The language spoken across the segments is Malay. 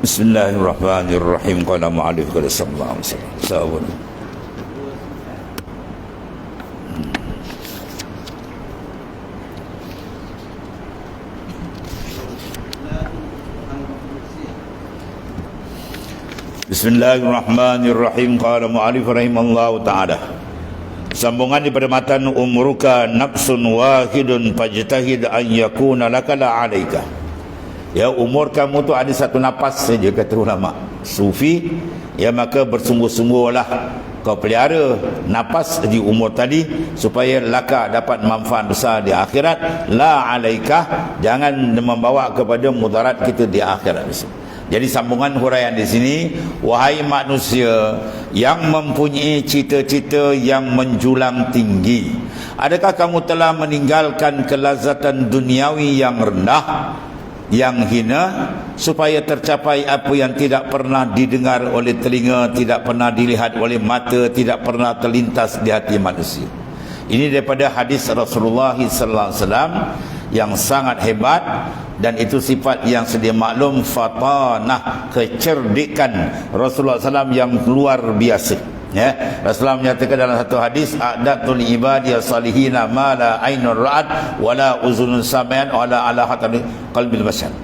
Bismillahirrahmanirrahim. Qala mu'alif qala sallallahu alaihi wasallam. Sawun. Bismillahirrahmanirrahim. Qala mu'alif rahimallahu ta'ala. Sambungan daripada matan umruka nafsun wahidun fajtahid an yakuna lakala alaika. Ya umur kamu tu ada satu nafas saja kata ulama. Sufi ya maka bersungguh-sungguhlah kau pelihara nafas di umur tadi supaya laka dapat manfaat besar di akhirat. La alaika jangan membawa kepada mudarat kita di akhirat jadi sambungan huraian di sini, wahai manusia yang mempunyai cita-cita yang menjulang tinggi, adakah kamu telah meninggalkan kelazatan duniawi yang rendah, yang hina supaya tercapai apa yang tidak pernah didengar oleh telinga, tidak pernah dilihat oleh mata, tidak pernah terlintas di hati manusia. Ini daripada hadis Rasulullah sallallahu alaihi wasallam yang sangat hebat dan itu sifat yang sedia maklum fatanah kecerdikan Rasulullah SAW yang luar biasa ya Rasulullah menyatakan dalam satu hadis adatul ibadi salihina ma la ainur ra'at wala uzunun samian wala ala hatal qalbil bashar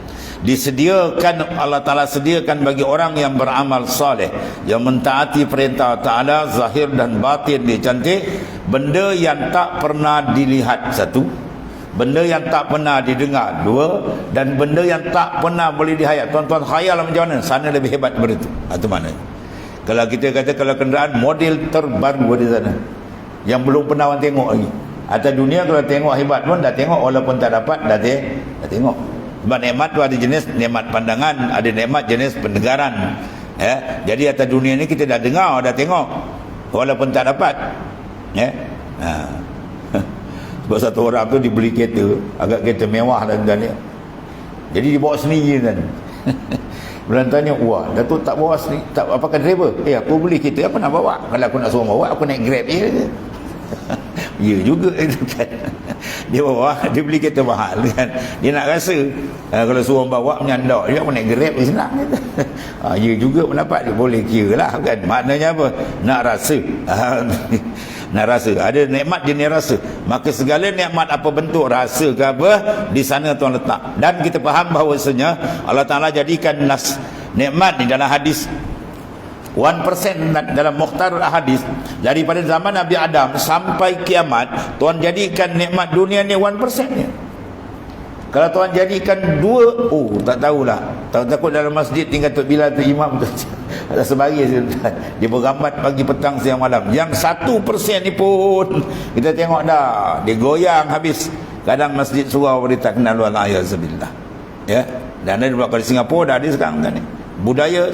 disediakan Allah Ta'ala sediakan bagi orang yang beramal saleh yang mentaati perintah Ta'ala zahir dan batin dia cantik benda yang tak pernah dilihat satu. Benda yang tak pernah didengar dua. Dan benda yang tak pernah boleh dihayat. Tuan-tuan khayal macam mana? Sana lebih hebat daripada itu. Itu mana kalau kita kata kalau kenderaan model terbaru di sana. Yang belum pernah orang tengok lagi. Atas dunia kalau tengok hebat pun dah tengok. Walaupun tak dapat dah, te dah tengok. Sebab nikmat tu ada jenis nikmat pandangan ada nikmat jenis pendengaran. Ya jadi atas dunia ni kita dah dengar dah tengok. Walaupun tak dapat. Ya. Ha. Sebab satu orang tu dibeli kereta Agak kereta mewah dan dan dia Jadi dibawa sendiri kan Bulan tanya Wah Datuk tak bawa sendiri tak, Apakah driver? Eh aku beli kereta Apa nak bawa? Kalau aku nak suruh bawa Aku naik grab je. Ya juga. Itu kan Dia bawa Dia beli kereta mahal kan. Dia nak rasa uh, Kalau suruh bawa Menyandak Dia aku naik grab je senang. Uh, Ya juga pendapat dia. Boleh kira lah kan. Maknanya apa? Nak rasa nak rasa. Ada nikmat jenis rasa. Maka segala nikmat apa bentuk rasa ke apa di sana tuan letak. Dan kita faham bahawasanya Allah Taala jadikan nas nikmat ni dalam hadis. 1% dalam mukhtar hadis daripada zaman Nabi Adam sampai kiamat Tuhan jadikan nikmat dunia ni 1% ni. Kalau Tuhan jadikan dua oh tak tahulah. Tak takut dalam masjid tinggal tu bila tu imam tu ada sebagi dia berambat pagi petang siang malam. Yang satu persen ni pun kita tengok dah. Dia goyang habis. Kadang masjid surau dia tak kenal ayat sebillah ya? Dan ada buat di Singapura dah ada sekarang kan ni. Budaya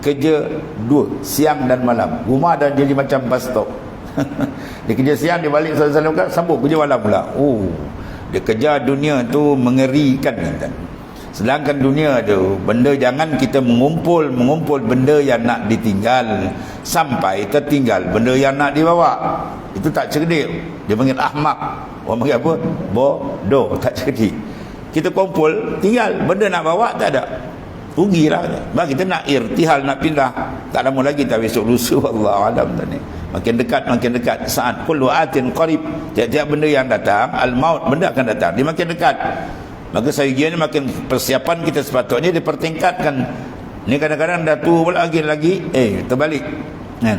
kerja dua siang dan malam. Rumah dah jadi macam bus stop. Dia kerja siang dia balik sambung kerja malam pula. Oh dia kerja dunia tu mengerikan kan Sedangkan dunia tu benda jangan kita mengumpul mengumpul benda yang nak ditinggal sampai tertinggal benda yang nak dibawa. Itu tak cerdik. Dia panggil ahmak. Orang panggil apa? Bodoh, tak cerdik. Kita kumpul, tinggal benda nak bawa tak ada. Rugilah. Sebab kita nak irtihal nak pindah. Tak lama lagi tak besok lusa Allah alam tadi. Makin dekat makin dekat saat kullu atin qarib. Tiap-tiap benda yang datang, al maut benda akan datang. Dia makin dekat. Maka saya kira makin persiapan kita sepatutnya dipertingkatkan. Ni kadang-kadang dah tua pula lagi lagi eh terbalik. Kan?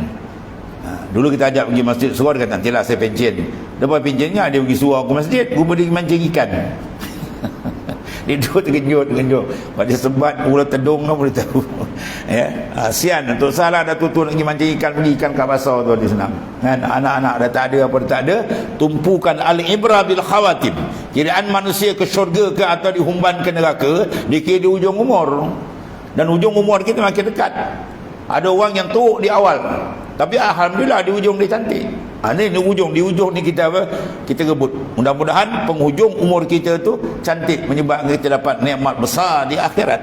Ha, dulu kita ajak pergi masjid suruh dia kata nantilah saya pencen. Lepas pencennya dia pergi suruh aku masjid, aku pergi mancing ikan. Duduk terkejut terkejut. Pada sebat mula tedung kan boleh tahu. Ya? Asian untuk salah dah tutup lagi mancing ikan pergi ikan kat pasar tu di senang. Kan? Anak-anak dah tak ada apa dah tak ada tumpukan al-ibra bil khawatim. Kiraan manusia ke syurga ke atau dihumban ke neraka dikira di ujung umur. Dan ujung umur kita makin dekat. Ada orang yang teruk di awal. Tapi Alhamdulillah di ujung dia cantik Ha, ni, ni ujung, di ujung ni kita apa? Kita rebut. Mudah-mudahan penghujung umur kita tu cantik menyebabkan kita dapat nikmat besar di akhirat.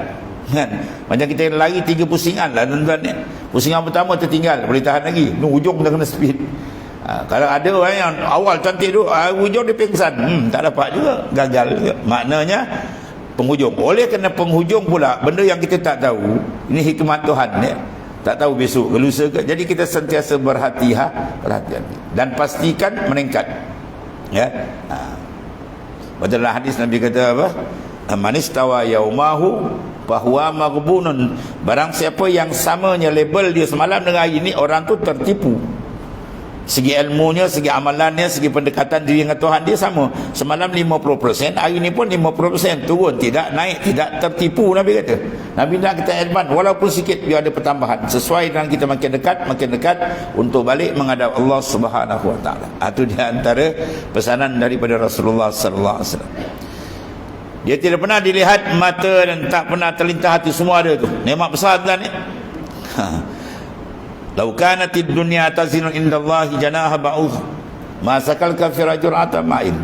Kan? Macam kita lari tiga pusingan lah tuan-tuan ni. Pusingan pertama tertinggal, boleh tahan lagi. Ni ujung dah kena speed. Ha, kalau ada orang yang awal cantik tu, ha, ujung dia pingsan. Hmm, tak dapat juga, gagal juga. Maknanya penghujung oleh kerana penghujung pula benda yang kita tak tahu ini hikmat Tuhan ya tak tahu besok ke lusa ke. Jadi kita sentiasa berhati-hati perhatian. Dan pastikan meningkat. Ya? Ha. betul lah hadis Nabi kata apa? Manis tawa yaumahu bahwa maghbunun. Barang siapa yang samanya label dia semalam dengan hari ini orang tu tertipu segi ilmunya, segi amalannya, segi pendekatan diri dengan Tuhan dia sama. Semalam 50%, hari ini pun 50% turun, tidak naik, tidak tertipu Nabi kata. Nabi nak kita advance walaupun sikit biar ada pertambahan. Sesuai dengan kita makin dekat, makin dekat untuk balik menghadap Allah Subhanahu Wa Taala. Itu di antara pesanan daripada Rasulullah sallallahu alaihi wasallam. Dia tidak pernah dilihat mata dan tak pernah terlintas hati semua ada tu. Nikmat besar tuan ni. Ha. Lau kanatid dunya tazinu indallahi janaha ba'uth ma sakal kafir jur'ata ma'in.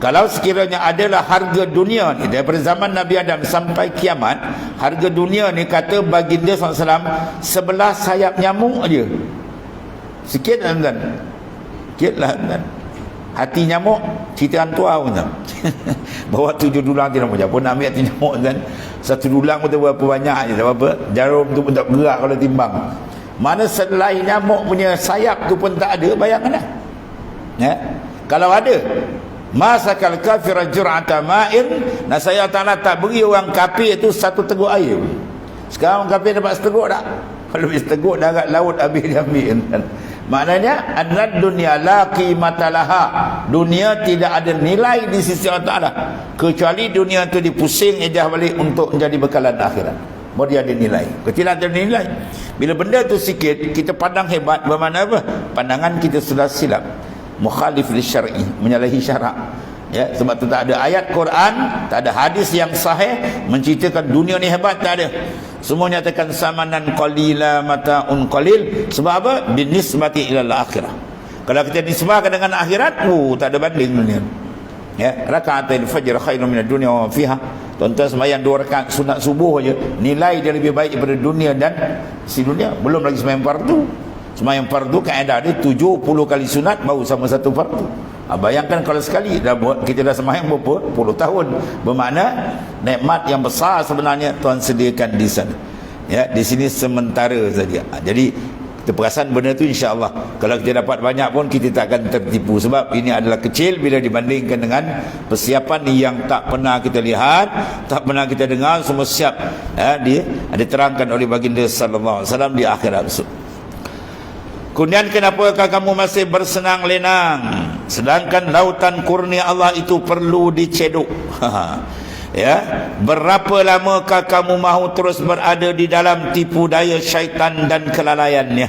Kalau sekiranya adalah harga dunia ni daripada zaman Nabi Adam sampai kiamat, harga dunia ni kata baginda SAW sebelah sayap nyamuk aja. Sikit lah tuan. Sikit lah tuan. Hati nyamuk cerita tua pun tuan. Bawa tujuh dulang tidak macam pun ambil hati nyamuk tuan. Satu dulang pun berapa banyak je tak apa. Jarum tu pun tak gerak kalau timbang. Mana selain nyamuk punya sayap tu pun tak ada, bayangkan lah. Ya? Kalau ada, masakal kafir jur'ata ma'in, nah saya Ta'ala tak beri orang kafir itu satu teguk air. Sekarang kafir dapat seteguk tak? Kalau lebih seteguk darat laut habis dia ambil. Maknanya annad dunia la qimatalaha. Dunia tidak ada nilai di sisi Allah Taala kecuali dunia itu dipusing ejah balik untuk menjadi bekalan akhirat. Baru dia ada nilai. Kecil ada nilai. Bila benda tu sikit, kita pandang hebat. Bermakna apa? Pandangan kita sudah silap. Mukhalif li syar'i. Menyalahi syarak. Ya, sebab tu tak ada ayat Quran, tak ada hadis yang sahih menceritakan dunia ni hebat, tak ada. Semua nyatakan samanan qalila mata'un qalil. Sebab apa? Binisbati ilal akhirah. Kalau kita nisbahkan dengan akhirat, oh, tak ada banding dunia. Ya, raka'atul fajr khairun minad dunya wa fiha. Tuan-tuan sembahyang dua rakaat sunat subuh aja, nilai dia lebih baik daripada dunia dan si dunia. Belum lagi sembahyang fardu. Sembahyang fardu kaedah dia 70 kali sunat baru sama satu fardu. Ha, bayangkan kalau sekali dah buat kita dah sembahyang berapa puluh tahun. Bermakna nikmat yang besar sebenarnya Tuhan sediakan di sana. Ya, di sini sementara saja. Ha, jadi kita perasan benda tu insya-Allah. Kalau kita dapat banyak pun kita tak akan tertipu sebab ini adalah kecil bila dibandingkan dengan persiapan yang tak pernah kita lihat, tak pernah kita dengar semua siap. Ya, dia ada terangkan oleh baginda sallallahu alaihi wasallam di akhirat. Kemudian kenapakah kamu masih bersenang lenang sedangkan lautan kurnia Allah itu perlu diceduk? ya? Berapa lamakah kamu mahu terus berada di dalam tipu daya syaitan dan kelalaiannya?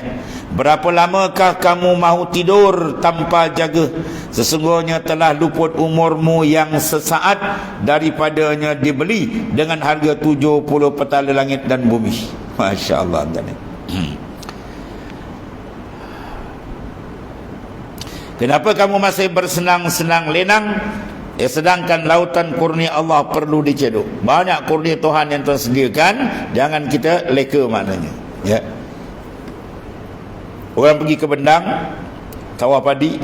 Berapa lamakah kamu mahu tidur tanpa jaga? Sesungguhnya telah luput umurmu yang sesaat daripadanya dibeli dengan harga 70 petala langit dan bumi. masya-Allah hmm. Kenapa kamu masih bersenang-senang lenang Ya, sedangkan lautan kurnia Allah perlu diceduk. Banyak kurnia Tuhan yang Tuhan sediakan, jangan kita leka maknanya. Ya. Orang pergi ke bendang, sawah padi,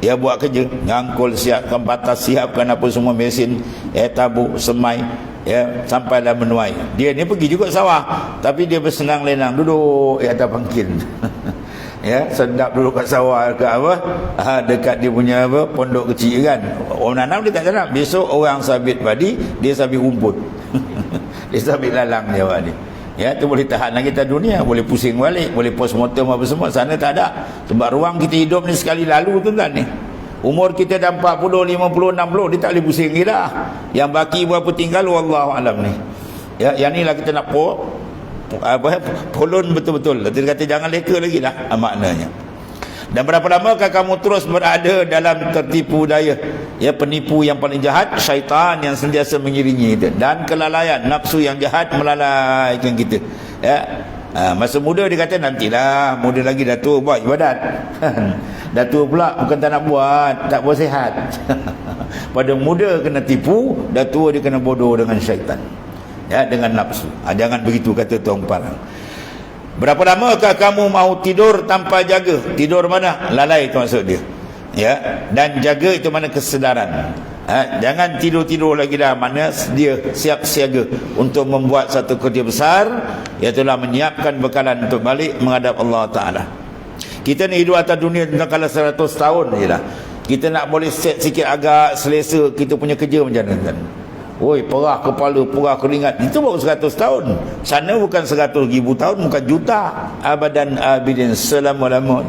dia buat kerja, ngangkul siapkan batas, siapkan apa semua mesin, eh tabuk, semai, ya, sampai dah menuai. Dia ni pergi juga sawah, tapi dia bersenang lenang duduk di atas pangkil. ya sedap duduk kat sawah ke apa ha, dekat dia punya apa pondok kecil kan. Orang nanam dia tak sedap besok orang sabit padi dia sabit rumput. Dia sabit lalang dia ni ya tu boleh tahan lagi kita dunia. Boleh pusing balik boleh postmortem apa semua. Sana tak ada. Sebab ruang kita hidup ni sekali lalu tu kan ni. Umur kita dah 40 50 60 dia tak boleh pusing lagi dah. Yang baki berapa tinggal wallahu alam ni. Ya yang ni lah kita nak apa polon betul-betul. Dia kata jangan leka lagi lah ah, maknanya. Dan berapa lamakah kamu terus berada dalam tertipu daya? Ya penipu yang paling jahat syaitan yang sentiasa mengiringi kita dan kelalaian nafsu yang jahat melalaikan kita. Ya ha, masa muda dia kata nantilah muda lagi dah tua buat ibadat. Dah tua pula bukan tak nak buat tak buat sihat. Pada muda kena tipu dah tua dia kena bodoh dengan syaitan ya dengan nafsu. Ha, jangan begitu kata tuan parang berapa lamakah kamu mahu tidur tanpa jaga? Tidur mana? Lalai itu maksud dia. Ya dan jaga itu mana kesedaran. Ha, jangan tidur-tidur lagi dah. Mana dia siap siaga untuk membuat satu kerja besar iaitu menyiapkan bekalan untuk balik menghadap Allah Taala. Kita ni hidup atas dunia tentang kala 100 tahun je lah. Kita nak boleh set sikit agak selesa kita punya kerja macam mana kan. Oi, perah kepala, perah keringat. Itu baru 100 tahun. Sana bukan 100 ribu tahun, bukan juta. Abadan abidin selama-lama.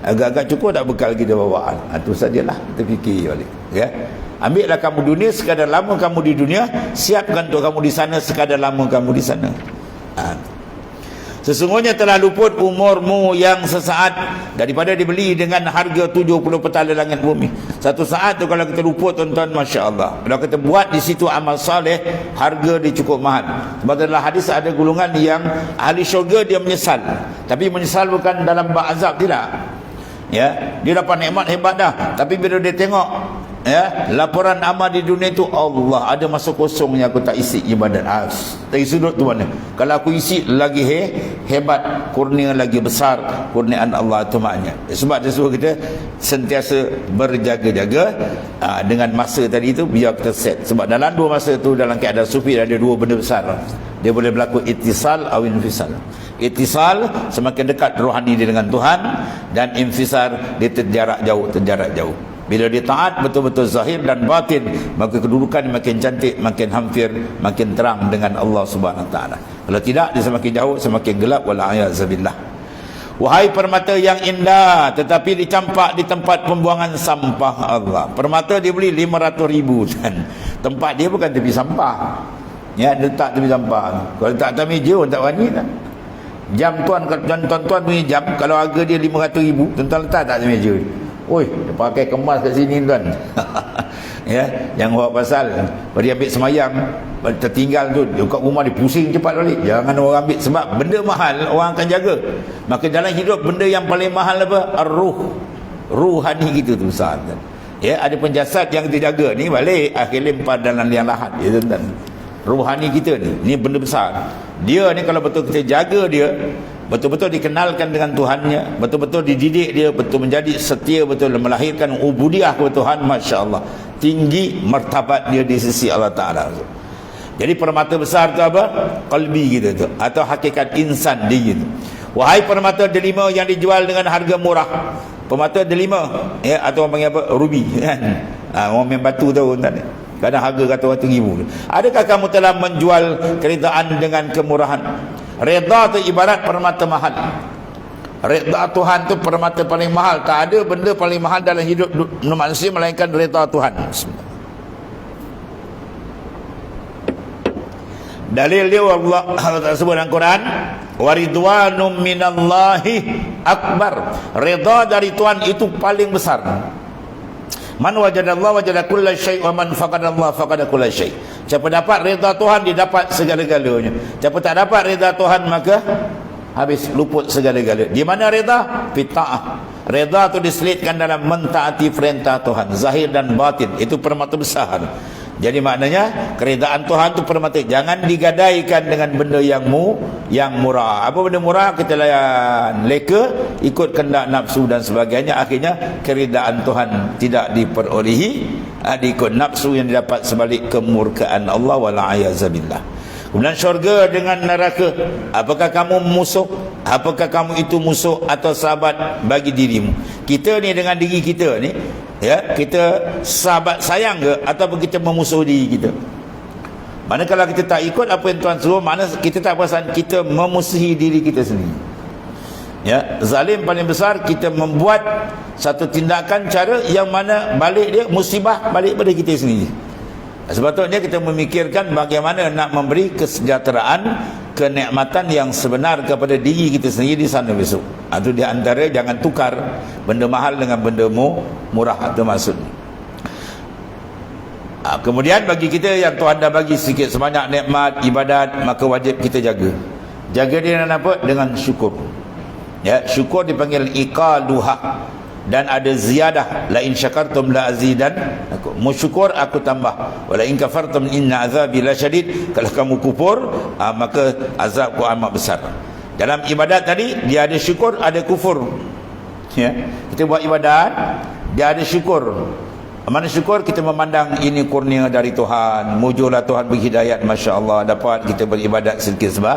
Agak-agak cukup tak bekal kita bawa. Itu ha, sajalah. Kita fikir balik. Ya. Ambillah kamu dunia sekadar lama kamu di dunia, siapkan untuk kamu di sana sekadar lama kamu di sana. Ha. Sesungguhnya telah luput umurmu yang sesaat daripada dibeli dengan harga 70 petala langit bumi. Satu saat tu kalau kita luput tuan-tuan masya-Allah. Kalau kita buat di situ amal soleh, harga dia cukup mahal. Sebab dalam hadis ada gulungan yang ahli syurga dia menyesal. Tapi menyesal bukan dalam azab tidak. Ya, dia dapat nikmat hebat dah. Tapi bila dia tengok ya laporan amal di dunia itu Allah ada masa kosong yang aku tak isi ibadat. As dari sudut tu mana? Kalau aku isi lagi he, hebat kurnia lagi besar kurniaan Allah tu maknanya. Sebab dia suruh kita sentiasa berjaga-jaga aa, dengan masa tadi itu biar kita set. Sebab dalam dua masa tu dalam keadaan sufi ada dua benda besar. Dia boleh berlaku itisal atau infisal. Itisal semakin dekat rohani dia dengan Tuhan dan infisar dia terjarak jauh terjarak jauh bila dia taat betul-betul zahir dan batin, maka kedudukan makin cantik, makin hampir, makin terang dengan Allah Subhanahu Wa Taala. Kalau tidak, dia semakin jauh, semakin gelap ayazabillah. Wahai permata yang indah tetapi dicampak di tempat pembuangan sampah Allah. Permata dia beli 500 ribu dan tempat dia bukan tepi sampah. Ya, letak tepi sampah. Kalau tak atas meja pun tak berani tak. Jam tuan tuan-tuan punya jam kalau harga dia 500 ribu, tuan-tuan letak tak atas meja. Oi, dia pakai kemas kat sini tuan. ya, yang buat pasal dia ambil semayang, tertinggal tu dekat rumah dia pusing cepat balik. Jangan orang ambil sebab benda mahal orang akan jaga. Maka dalam hidup benda yang paling mahal apa? Ar-ruh. Ruhani kita tu besar kan. Ya, ada penjasat yang kita jaga ni balik akhirnya lempar dalam liang lahat ya tuan. Ruhani kita ni, ni benda besar. Dia ni kalau betul kita jaga dia, betul-betul dikenalkan dengan Tuhannya. Betul-betul dididik dia. Betul menjadi setia. Betul melahirkan ubudiah kepada Tuhan Masya Allah tinggi martabat dia di sisi Allah Ta'ala. Jadi permata besar tu apa? qalbi kita tu. Atau hakikat insan dia tu. Wahai permata delima yang dijual dengan harga murah. Permata delima ya, atau orang panggil apa? ruby kan? ha, orang main batu tahu tak kadang harga kata waktu ribu adakah kamu telah menjual keritaan dengan kemurahan Reda tu ibarat permata mahal. Reda Tuhan tu permata paling mahal. Tak ada benda paling mahal dalam hidup manusia melainkan reda Tuhan. Dalil dia Allah Allah sebut dalam Quran waridwanum minallahi akbar. Reda dari Tuhan itu paling besar. Man wajadallahu wajada kulla syai' wa man faqadallahu faqada kulla syai'. Siapa dapat reda Tuhan dia dapat segala-galanya. Siapa tak dapat reda Tuhan maka habis luput segala-galanya. Di mana reda? Fita'ah. Reda tu diselitkan dalam mentaati perintah Tuhan, zahir dan batin. Itu permata besar. Jadi maknanya keredaan Tuhan tu permata jangan digadaikan dengan benda yang mu yang murah. Apa benda murah? Kita layan leka ikut kendak nafsu dan sebagainya. Akhirnya keredaan Tuhan tidak diperolehi ha, diikut nafsu yang didapat sebalik kemurkaan Allah wala ayazabillah. Kemudian syurga dengan neraka. Apakah kamu musuh? Apakah kamu itu musuh atau sahabat bagi dirimu? Kita ni dengan diri kita ni ya kita sahabat sayang ke ataupun kita memusuhi diri kita? Mana kalau kita tak ikut apa yang Tuhan suruh mana kita tak perasan kita memusuhi diri kita sendiri. Ya zalim paling besar kita membuat satu tindakan cara yang mana balik dia musibah balik pada kita sendiri. Sebab kita memikirkan bagaimana nak memberi kesejahteraan kenikmatan yang sebenar kepada diri kita sendiri di sana besok. Itu di antara jangan tukar benda mahal dengan benda mu, murah itu maksud. Ha, kemudian bagi kita yang Tuhan dah bagi sikit sebanyak nikmat ibadat maka wajib kita jaga. Jaga dia dengan apa? Dengan syukur. Ya, syukur dipanggil iqaluha dan ada ziyadah la in syakartum la azidan aku musyukur aku tambah wala in kafartum inna azabi la syadid kalau kamu kufur uh, maka azabku amat besar dalam ibadat tadi dia ada syukur ada kufur ya kita buat ibadat dia ada syukur Mana syukur kita memandang ini kurnia dari Tuhan. Mujurlah Tuhan berhidayat. Masya Allah. Dapat kita beribadat sedikit sebab.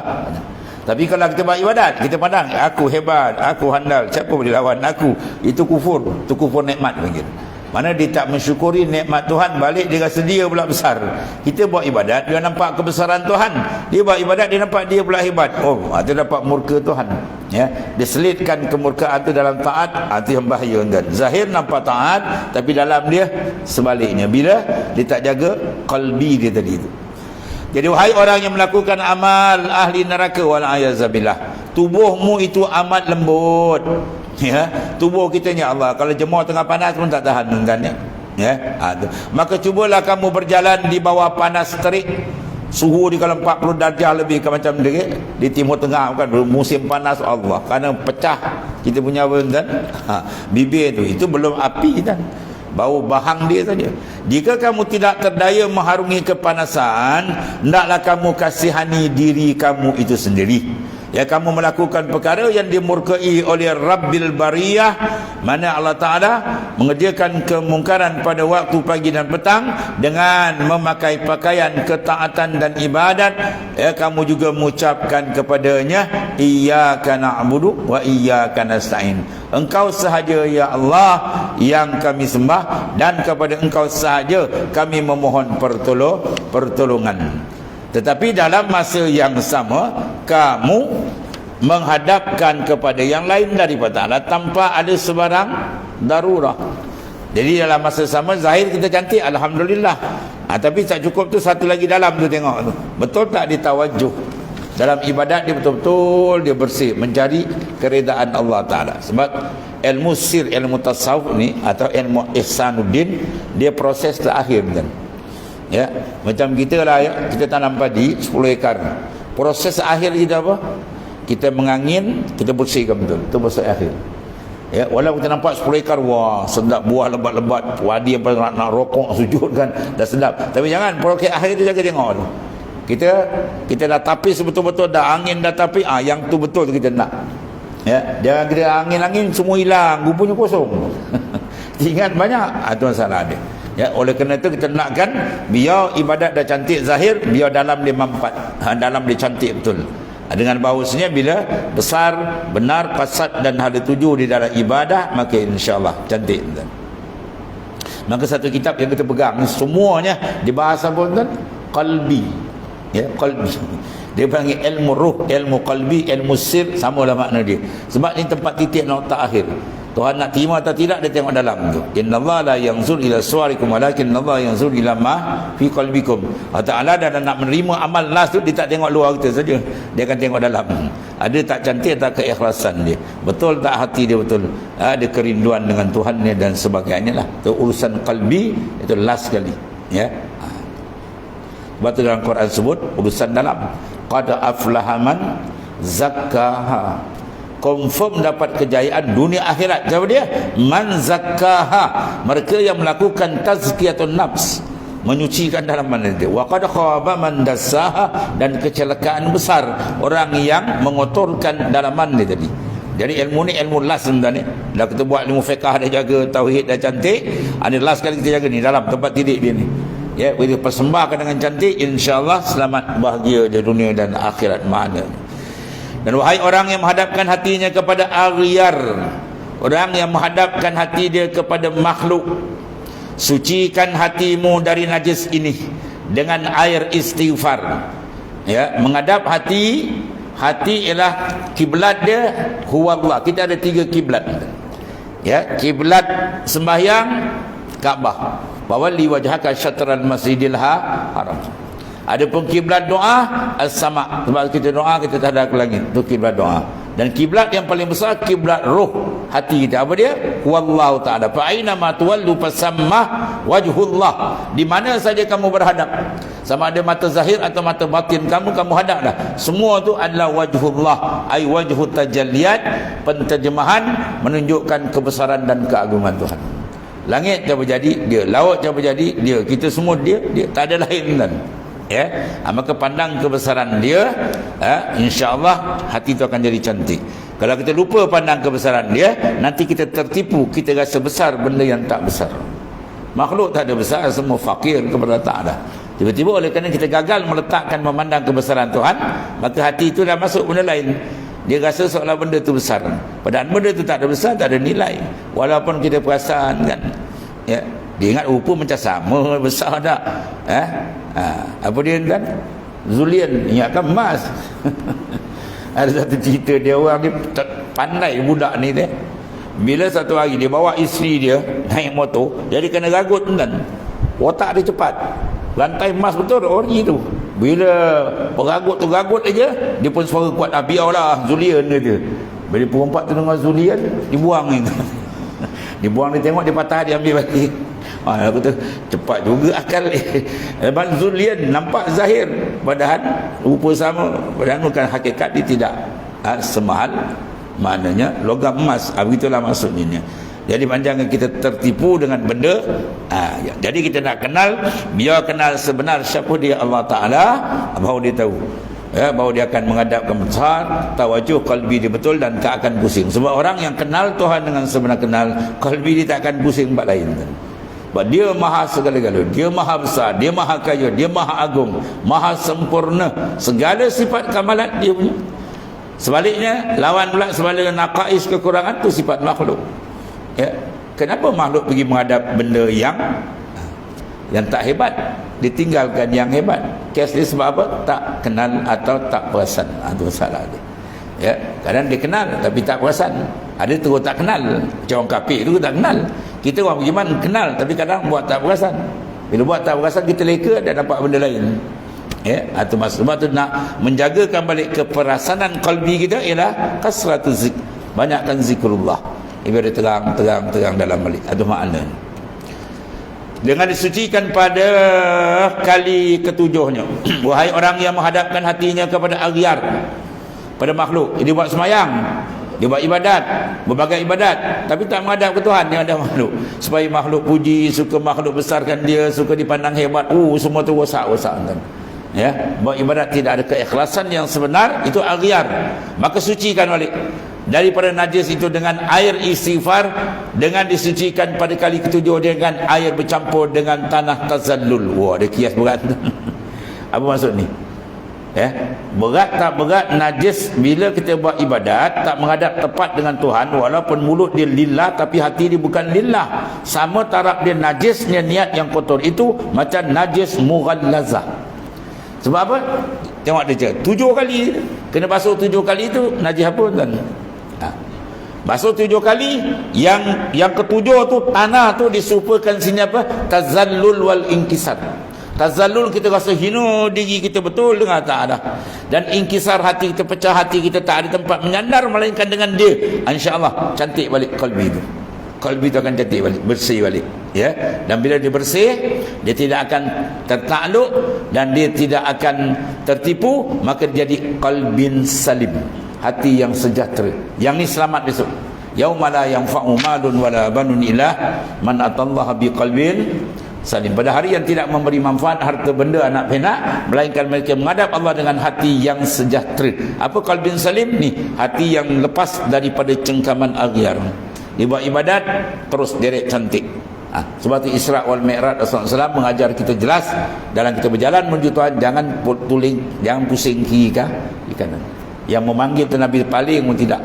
Tapi kalau kita buat ibadat, kita pandang. Aku hebat. Aku handal. Siapa boleh lawan aku? Itu kufur. Itu kufur nikmat. Begitu. Mana dia tak mensyukuri nikmat Tuhan Balik dia rasa dia pula besar Kita buat ibadat Dia nampak kebesaran Tuhan Dia buat ibadat Dia nampak dia pula hebat Oh itu dapat murka Tuhan ya Dia selitkan kemurkaan itu dalam taat Itu yang bahaya kan Zahir nampak taat Tapi dalam dia Sebaliknya Bila dia tak jaga Kalbi dia tadi itu jadi wahai orang yang melakukan amal ahli neraka wal ayazabillah tubuhmu itu amat lembut. Ya tubuh kita ni Allah kalau jemur tengah panas pun tak tahan kan ya. Ya ha, maka cubalah kamu berjalan di bawah panas terik. Suhu di kalau 40 darjah lebih ke macam dia di timur tengah kan musim panas Allah. Kerana pecah kita punya apa kan ha, bibir tu. Itu belum api kan bau bahang dia saja. Jika kamu tidak terdaya mengharungi kepanasan hendaklah kamu kasihani diri kamu itu sendiri Ya kamu melakukan perkara yang dimurkai oleh Rabbil Bariyah. Mana Allah Taala mengerjakan kemungkaran pada waktu pagi dan petang dengan memakai pakaian ketaatan dan ibadat. Ya kamu juga mengucapkan kepadanya iyyaka na'budu wa iyyaka nasta'in. Engkau sahaja ya Allah yang kami sembah dan kepada engkau sahaja kami memohon pertolong pertolongan. Tetapi dalam masa yang sama kamu menghadapkan kepada yang lain daripada Allah tanpa ada sebarang darurah. Jadi dalam masa sama zahir kita cantik alhamdulillah. Ha, tapi tak cukup tu satu lagi dalam tu tengok tu. Betul tak ditawajuh? Dalam ibadat dia betul-betul dia bersih mencari keredaan Allah Taala. Sebab ilmu sir ilmu tasawuf ni atau ilmu ihsanuddin dia proses terakhir kan ya macam kita lah ya kita tanam padi 10 ekar proses akhir kita apa kita mengangin kita bersihkan betul. Itu proses akhir. Ya walaupun kita nampak 10 ekar wah sedap. Buah lebat-lebat. Padi yang nak, nak rokok sujud kan dah sedap. Tapi jangan proses akhir tu jaga tengok tu kita kita dah tapis betul-betul dah angin dah tapis ah yang tu betul tu kita nak. Ya jangan kita angin-angin semua hilang gubunya kosong. Ingat banyak. Ah tu masalah dia. Ya, oleh kerana itu kita nakkan biar ibadat dah cantik zahir, biar dalam dia mampat, ha, dalam dia cantik betul. Dengan bahawasanya bila besar, benar, kasat dan hal tuju di dalam ibadah, maka insyaAllah cantik betul. Maka satu kitab yang kita pegang semuanya dibahas apa tuan? Qalbi. Ya, qalbi. Dia panggil ilmu ruh, ilmu qalbi, ilmu sir, samalah makna dia. Sebab ini tempat titik nokta akhir. Tuhan nak terima atau tidak dia tengok dalam tu. Inna Allah la yanzur ila suwarikum walakin Allah yanzur ila ma fi qalbikum. Allah Taala dah nak menerima amal last tu dia tak tengok luar kita saja. Dia akan tengok dalam. Ada tak cantik tak keikhlasan dia. Betul tak hati dia betul. Ada kerinduan dengan Tuhan ni dan sebagainya lah. Itu urusan kalbi itu last sekali. Ya. Sebab tu dalam Quran sebut urusan dalam. Qad aflahaman zakkaha confirm dapat kejayaan dunia akhirat. Siapa dia? Man zakkaha. Mereka yang melakukan tazkiyatun nafs menyucikan dalam mana wa qad khaba man dassaha. Dan kecelakaan besar orang yang mengotorkan dalam mana tadi. Jadi ilmu ni ilmu last sebenarnya dah kita buat ilmu fiqah dah jaga tauhid dah cantik. Ada last kali kita jaga ni dalam tempat tidik dia ni. Ya bila persembahkan dengan cantik insyaallah selamat bahagia di dunia dan akhirat mana dan wahai orang yang menghadapkan hatinya kepada aghyar Orang yang menghadapkan hati dia kepada makhluk Sucikan hatimu dari najis ini Dengan air istighfar. Ya, menghadap hati Hati ialah kiblat dia Huwallah Kita ada tiga kiblat. Ya, kiblat sembahyang Kaabah. Bawali wajhaka syatran masjidil haram Adapun kiblat doa as-sama. Sebab kita doa kita tadak ke langit. Itu kiblat doa. Dan kiblat yang paling besar kiblat roh hati kita. Apa dia? Wallahu taala. Fa aina ma tuwallu fasamma wajhullah. Di mana saja kamu berhadap. Sama ada mata zahir atau mata batin kamu kamu hadap dah. Semua tu adalah wajhullah. Ai wajhu tajalliyat. Penterjemahan menunjukkan kebesaran dan keagungan Tuhan. Langit apa jadi dia, laut apa jadi dia. Kita semua dia, dia tak ada lain dan ya. Ha, maka pandang kebesaran dia ha, insyaallah hati itu akan jadi cantik. Kalau kita lupa pandang kebesaran dia nanti kita tertipu kita rasa besar benda yang tak besar. Makhluk tak ada besar semua fakir kepada Ta'ala tiba-tiba oleh kerana kita gagal meletakkan memandang kebesaran Tuhan maka hati itu dah masuk benda lain. Dia rasa seolah benda itu besar. Padahal benda itu tak ada besar tak ada nilai. Walaupun kita perasan kan ya dia ingat rupa macam sama besar tak? Eh? Ha, apa dia kan Zulian ingatkan emas. Ada satu cerita dia orang ni pandai budak ni dia bila satu hari dia bawa isteri dia naik motor jadi kena ragut kan otak dia cepat. Lantai emas betul ori tu. Bila peragut tu ragut aja dia pun suara kuat ah, biarlah Zulian dia bila perempat tu dengar Zulian dibuang ni dibuang dia tengok dia patah dia ambil balik ha, aku tu? Cepat juga akal Lepas Zulian nampak zahir. Padahal rupa sama. Padahal bukan hakikat dia tidak. Ha, semahal. Maknanya logam emas. Ha, begitulah maksudnya jadi panjang kita tertipu dengan benda. Ha, ya. jadi kita nak kenal biar kenal sebenar siapa dia Allah Ta'ala bahawa dia tahu. Ya, bahawa dia akan menghadapkan besar tawajuh kalbi dia betul dan tak akan pusing. Sebab orang yang kenal Tuhan dengan sebenar kenal kalbi dia tak akan pusing tempat lain sebab dia maha segala-galanya. Dia maha besar dia maha kaya dia maha agung maha sempurna. Segala sifat kamalat dia punya. Sebaliknya lawan pula sebaliknya naqais kekurangan tu sifat makhluk. Ya. Kenapa makhluk pergi menghadap benda yang yang tak hebat? Ditinggalkan yang hebat. Kes dia sebab apa? Tak kenal atau tak perasan. Itu ha, salah dia. Ya. Kadang dia kenal tapi tak perasan. Ada tu tak kenal. Macam orang kafir tu tak kenal kita orang beriman kenal tapi kadang buat tak perasan. Bila buat tak perasan kita leka dan dapat benda lain. Ya atau maksud tu? Nak menjagakan balik keperasanan kalbi kita ialah kasratu zik banyakkan zikrullah. Ibarat terang terang terang dalam balik. Ada makna. Dengan disucikan pada kali ketujuhnya. Wahai orang yang menghadapkan hatinya kepada agiar pada makhluk. Dia buat semayang dia buat ibadat berbagai ibadat. Tapi tak menghadap ke Tuhan yang ada makhluk. Supaya makhluk puji suka makhluk besarkan dia suka dipandang hebat. Uh semua tu rosak-rosak kan ya? Buat ibadat tidak ada keikhlasan yang sebenar itu agiar maka sucikan balik. Daripada najis itu dengan air istighfar dengan disucikan pada kali ketujuh dengan air bercampur dengan tanah tazallul. Wah dia kias berat apa maksud ni ya berat tak berat najis bila kita buat ibadat tak menghadap tepat dengan Tuhan walaupun mulut dia lillah tapi hati dia bukan lillah. Sama taraf dia najisnya niat yang kotor. Itu macam najis mughallazah sebab apa? Tengok dia cakap tujuh kali. Kena basuh tujuh kali itu najis apa tuan? Basuh tujuh kali yang yang ketujuh tu tanah tu disupakan sini apa? Tazallul wal inkisar. Tazallul kita rasa hina diri kita betul dengan tak ada. Dan inkisar hati kita pecah hati kita tak ada tempat menyandar melainkan dengan dia. Insya-Allah cantik balik kalbi itu. Kalbi itu akan cantik balik, bersih balik. Ya. Dan bila dia bersih, dia tidak akan tertakluk dan dia tidak akan tertipu, maka jadi qalbin salim hati yang sejahtera yang ni selamat besok yauma la yanfa'u malun wala banun illa man atallaha biqalbin salim. Pada hari yang tidak memberi manfaat harta benda anak penak melainkan mereka menghadap Allah dengan hati yang sejahtera. Apa qalbin salim? Ni hati yang lepas daripada cengkaman agiar dia buat ibadat terus direct cantik. Ha, sebab itu Isra' wal Mi'raj Rasulullah mengajar kita jelas dalam kita berjalan menuju Tuhan jangan tuling jangan pusing kiri ke kanan. Yang memanggil Nabi paling pun tidak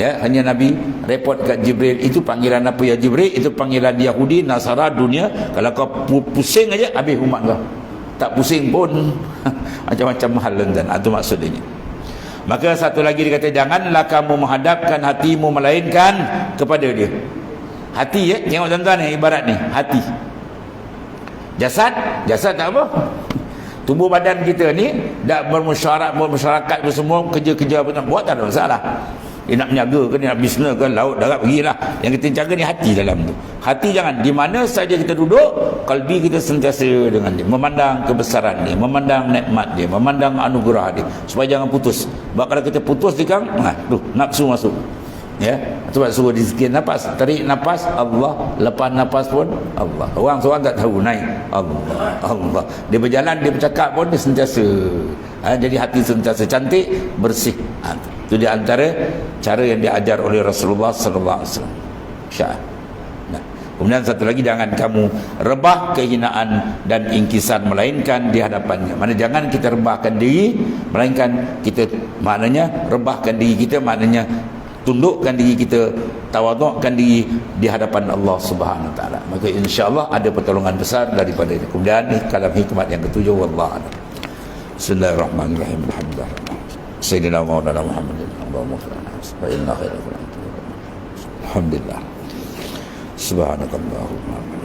ya hanya Nabi repot kat Jibril itu panggilan apa ya Jibril itu panggilan Yahudi Nasara dunia kalau kau pusing aja habis umat kau tak pusing pun macam-macam hal dan itu maksudnya maka satu lagi dia kata janganlah kamu menghadapkan hatimu melainkan kepada dia hati ya tengok tuan-tuan ni ibarat ni hati jasad jasad tak apa tubuh badan kita ni dak bermusyarat bermasyarakat semua kerja-kerja apa buat tak ada masalah dia nak menjaga ke dia nak bisnes ke laut darat pergilah. Yang kita jaga ni hati dalam tu. Hati jangan di mana saja kita duduk kalbi kita sentiasa dengan dia. Memandang kebesaran dia memandang nikmat dia memandang anugerah dia. Supaya jangan putus. Sebab kalau kita putus di kang nah, tuh nafsu masuk. Ya? Sebab suruh dizikir nafas tarik nafas Allah. Lepas nafas pun Allah. Orang seorang tak tahu naik Allah Allah. Dia berjalan dia bercakap pun dia sentiasa ha, jadi hati sentiasa cantik bersih. Ha, itu di antara cara yang diajar oleh Rasulullah sallallahu alaihi wasallam Kemudian satu lagi jangan kamu rebah kehinaan dan ingkisan melainkan di hadapannya. Mana jangan kita rebahkan diri melainkan kita maknanya rebahkan diri kita maknanya tundukkan diri kita tawadukkan diri di hadapan Allah Subhanahu taala. Maka insya-Allah ada pertolongan besar daripada itu. Kemudian ni kalam hikmat yang ketujuh wallahu a'lam. Bismillahirrahmanirrahim. Alhamdulillah. سيدنا مولانا محمد اللهم صل فإن خير الحمد لله. سبحانك اللهم وبحمدك.